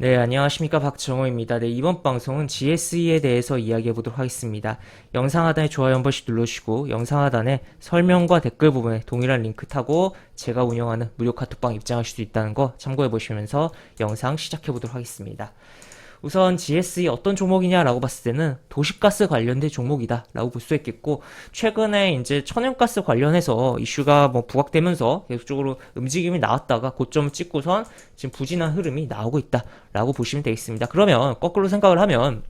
네, 안녕하십니까. 박정호입니다. 네, 이번 방송은 GSE에 대해서 이야기해 보도록 하겠습니다. 영상 하단에 좋아요 한 번씩 눌러주시고, 영상 하단에 설명과 댓글 부분에 동일한 링크 타고 제가 운영하는 무료 카톡방 입장하실 수 있다는 거 참고해 보시면서 영상 시작해 보도록 하겠습니다. 우선 GSE 어떤 종목이냐라고 봤을 때는 도시가스 관련된 종목이다라고 볼 수 있겠고 최근에 이제 천연가스 관련해서 이슈가 뭐 부각되면서 계속적으로 움직임이 나왔다가 고점을 찍고선 지금 부진한 흐름이 나오고 있다라고 보시면 되겠습니다. 그러면 거꾸로 생각을 하면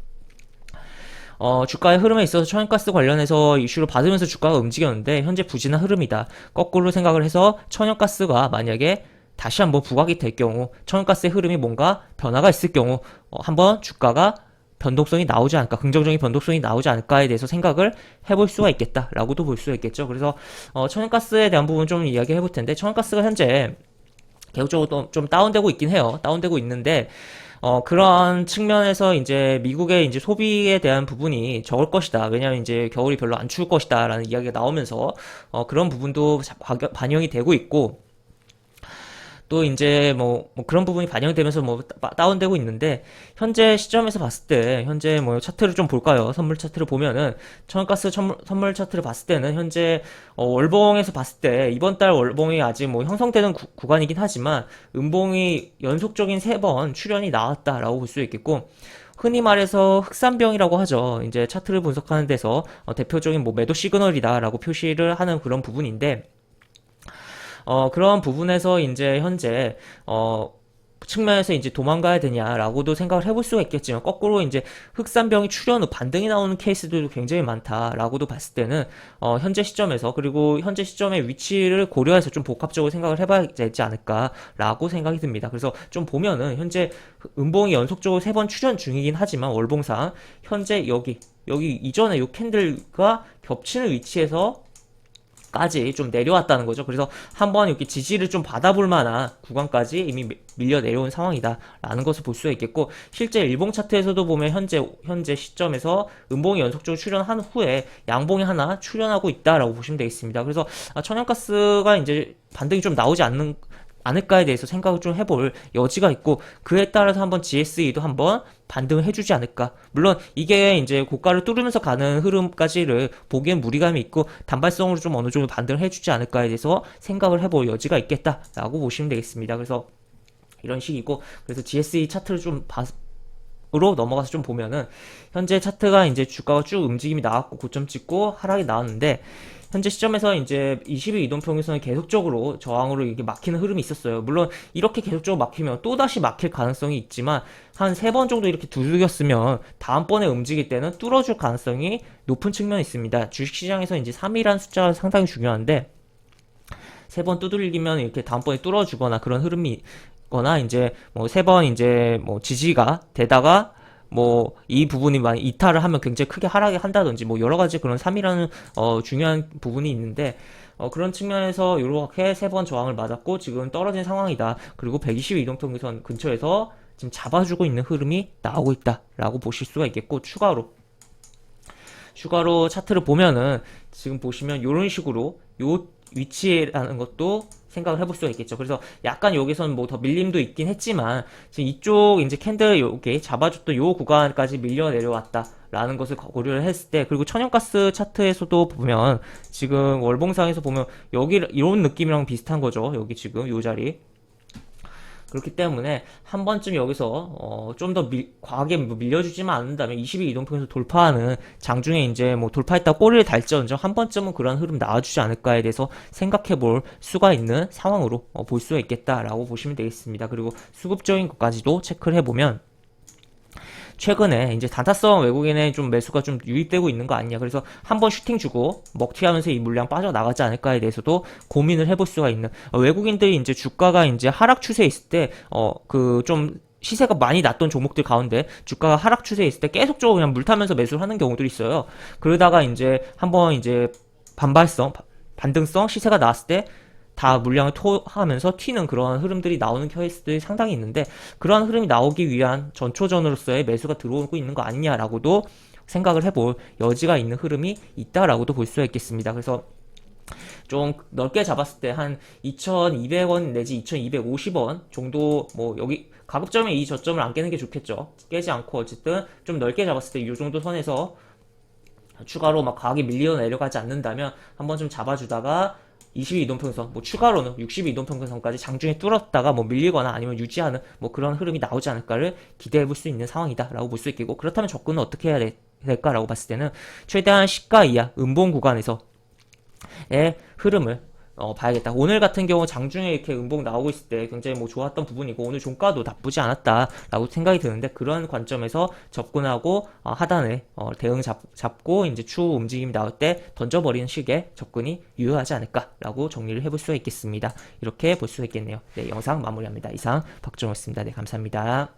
어, 주가의 흐름에 있어서 천연가스 관련해서 이슈를 받으면서 주가가 움직였는데 현재 부진한 흐름이다. 거꾸로 생각을 해서 천연가스가 만약에 다시 한번 부각이 될 경우 천연가스의 흐름이 뭔가 변화가 있을 경우 어, 한번 주가가 변동성이 나오지 않을까 긍정적인 변동성이 나오지 않을까에 대해서 생각을 해볼 수가 있겠다라고도 볼 수가 있겠죠 그래서 어, 천연가스에 대한 부분 좀 이야기 해 볼 텐데 천연가스가 현재 계속적으로 좀 다운되고 있긴 해요 다운되고 있는데 어, 그런 측면에서 이제 미국의 이제 소비에 대한 부분이 적을 것이다. 왜냐하면 이제 겨울이 별로 안 추울 것이다. 라는 이야기가 나오면서, 어, 그런 부분도 반영이 되고 있고, 또 이제 뭐, 뭐 그런 부분이 반영되면서 뭐 따- 다운되고 있는데 현재 시점에서 봤을 때 현재 뭐 차트를 좀 볼까요? 선물 차트를 보면은 천연가스 선물, 선물 차트를 봤을 때는 현재 어, 월봉에서 봤을 때 이번 달 월봉이 아직 뭐 형성되는 구, 구간이긴 하지만 음봉이 연속적인 세 번 출현이 나왔다라고 볼 수 있겠고 흔히 말해서 흑산병이라고 하죠. 이제 차트를 분석하는 데서 어, 대표적인 뭐 매도 시그널이다라고 표시를 하는 그런 부분인데 어, 그런 부분에서 이제 현재, 어, 측면에서 이제 도망가야 되냐라고도 생각을 해볼 수가 있겠지만 거꾸로 이제 흑산병이 출현 후 반등이 나오는 케이스들도 굉장히 많다라고도 봤을 때는 어 현재 시점에서 그리고 현재 시점의 위치를 고려해서 좀 복합적으로 생각을 해봐야 되지 않을까라고 생각이 듭니다. 그래서 좀 보면은 현재 음봉이 연속적으로 세 번 출현 중이긴 하지만 월봉상 현재 여기 여기 이전에 요 캔들과 겹치는 위치에서 까지 좀 내려왔다는 거죠. 그래서 한번 이렇게 지지를 좀 받아볼 만한 구간까지 이미 미- 밀려 내려온 상황이다라는 것을 볼 수가 있겠고 실제 일봉 차트에서도 보면 현재 현재 시점에서 음봉이 연속적으로 출현한 후에 양봉이 하나 출현하고 있다라고 보시면 되겠습니다. 그래서 아, 천연가스가 이제 반등이 좀 나오지 않는 않을까에 대해서 생각을 좀 해볼 여지가 있고 그에 따라서 한번 GSE도 한번 반등을 해주지 않을까. 물론 이게 이제 고가를 뚫으면서 가는 흐름까지를 보기엔 무리감이 있고 단발성으로 좀 어느 정도 반등을 해주지 않을까에 대해서 생각을 해볼 여지가 있겠다라고 보시면 되겠습니다. 그래서 이런 식이고 그래서 GSE 차트를 좀 봐, 으로 넘어가서 좀 보면은 현재 차트가 이제 주가가 쭉 움직임이 나왔고 고점 찍고 하락이 나왔는데 현재 시점에서 이제 20일 이동 평균선이 계속적으로 저항으로 이게 막히는 흐름이 있었어요. 물론 이렇게 계속적으로 막히면 또 다시 막힐 가능성이 있지만 한 세 번 정도 이렇게 두들겼으면 다음번에 움직일 때는 뚫어줄 가능성이 높은 측면이 있습니다. 주식시장에서 이제 3이라는 숫자가 상당히 중요한데 세번 두들기면 이렇게 다음번에 뚫어주거나 그런 흐름이 거나 이제 뭐 세 번 이제 뭐 지지가 되다가 뭐 이 부분이 많이 이탈을 하면 굉장히 크게 하락을 한다든지 뭐 여러 가지 그런 3이라는 어 중요한 부분이 있는데 어 그런 측면에서 이렇게 세 번 저항을 맞았고 지금 떨어진 상황이다. 그리고 120 이동평균선 근처에서 지금 잡아주고 있는 흐름이 나오고 있다라고 보실 수가 있겠고 추가로 추가로 차트를 보면은 지금 보시면 이런 식으로 요 위치라는 것도 생각을 해볼 수가 있겠죠. 그래서 약간 여기선 뭐더 밀림도 있긴 했지만 지금 이쪽 이제 캔들 요게 잡아줬던 요 구간까지 밀려 내려왔다라는 것을 고려를 했을 때 그리고 천연가스 차트에서도 보면 지금 월봉상에서 보면 여기 이런 느낌이랑 비슷한 거죠. 여기 지금 요 자리. 그렇기 때문에 한 번쯤 여기서 어, 좀더 과하게 뭐 밀려주지만 않는다면 20일 이동평에서 돌파하는 장중에 이제 뭐 돌파했다 꼬리를 달지언정 한 번쯤은 그런 흐름 나와주지 않을까에 대해서 생각해 볼 수가 있는 상황으로 어, 볼 수가 있겠다라고 보시면 되겠습니다. 그리고 수급적인 것까지도 체크를 해보면 최근에 이제 단타성 외국인의 좀 매수가 좀 유입되고 있는 거 아니냐. 그래서 한번 슈팅 주고 먹튀하면서 이 물량 빠져나가지 않을까에 대해서도 고민을 해볼 수가 있는 어, 외국인들이 이제 주가가 이제 하락 추세에 있을 때어그좀 시세가 많이 났던 종목들 가운데 주가가 하락 추세에 있을 때 계속적으로 그냥 물 타면서 매수를 하는 경우들이 있어요. 그러다가 이제 한번 이제 반발성, 바- 반등성 시세가 나왔을 때 다 물량을 토하면서 튀는 그런 흐름들이 나오는 케이스들이 상당히 있는데 그러한 흐름이 나오기 위한 전초전으로서의 매수가 들어오고 있는 거 아니냐라고도 생각을 해볼 여지가 있는 흐름이 있다라고도 볼 수가 있겠습니다. 그래서 좀 넓게 잡았을 때 한 2,200원 내지 2,250원 정도 뭐 여기 가급적이면 이 저점을 안 깨는 게 좋겠죠. 깨지 않고 어쨌든 좀 넓게 잡았을 때 이 정도 선에서 추가로 막 과하게 밀려 내려가지 않는다면 한번 좀 잡아주다가 20일 이동평선, 뭐 추가로는 60일 이동평선까지 장중에 뚫었다가 뭐 밀리거나 아니면 유지하는 뭐 그런 흐름이 나오지 않을까를 기대해 볼 수 있는 상황이다라고 볼 수 있겠고 그렇다면 접근은 어떻게 해야 되- 될까라고 봤을 때는 최대한 시가 이하 음봉 구간에서 의 흐름을 어, 봐야겠다. 오늘 같은 경우 장중에 이렇게 음봉 나오고 있을 때 굉장히 뭐 좋았던 부분이고 오늘 종가도 나쁘지 않았다라고 생각이 드는데 그런 관점에서 접근하고 어, 하단에 어, 대응 잡, 잡고 이제 추후 움직임이 나올 때 던져버리는 식의 접근이 유효하지 않을까라고 정리를 해볼 수가 있겠습니다. 이렇게 볼 수가 있겠네요. 네, 영상 마무리합니다. 이상 박정호였습니다. 네, 감사합니다.